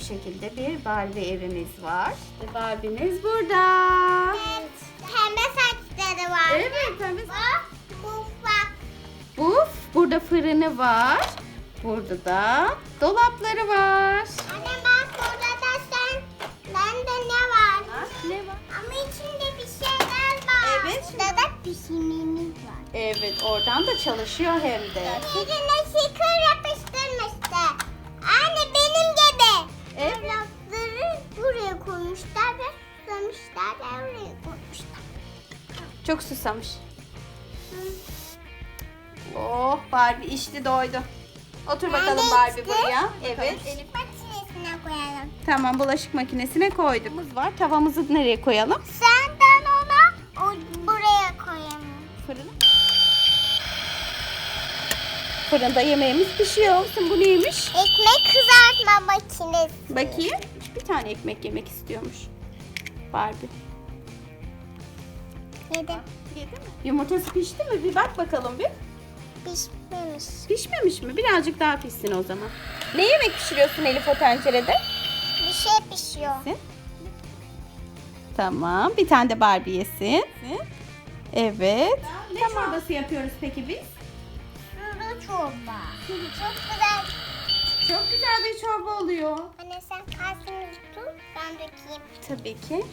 şekilde bir Barbie evimiz var. Ve Barbie'miz burada. Evet. Pembe saçları var. Evet, pembe Bak. Bu bak. Buf, burada fırını var. Burada da dolapları var. Anne bak burada da sen. Bende ne var? Ne var? Ama içinde bir şeyler var. Evet. Burada da pişimimiz var. Evet, oradan da çalışıyor hem de. Birine koymuşlar. Çok susamış. Oh, Barbie içti doydu. Otur bakalım Ben de Barbie içtim. buraya. Evet. Elif makinesine koyalım. Tamam, bulaşık makinesine koyduk. Var. Tavamızı nereye koyalım? Senden ona o buraya koyalım. Fırına. Fırında yemeğimiz pişiyor. Sen bu neymiş? Ekmek kızartma makinesi. Bakayım. Bir tane ekmek yemek istiyormuş. Barbie. Yedim. Yedi mi? Yumurtası pişti mi? Bir bak bakalım bir. Pişmemiş. Pişmemiş mi? Birazcık daha pişsin o zaman. Ne yemek pişiriyorsun Elif o tencerede? Bir şey pişiyor. Tamam. Bir tane de Barbie yesin. Evet. Ne çorbası yapıyoruz peki biz? Sulu çorba. Çok güzel. Çok güzel bir çorba oluyor. Anne sen kalsini tut ben. Tabii ki.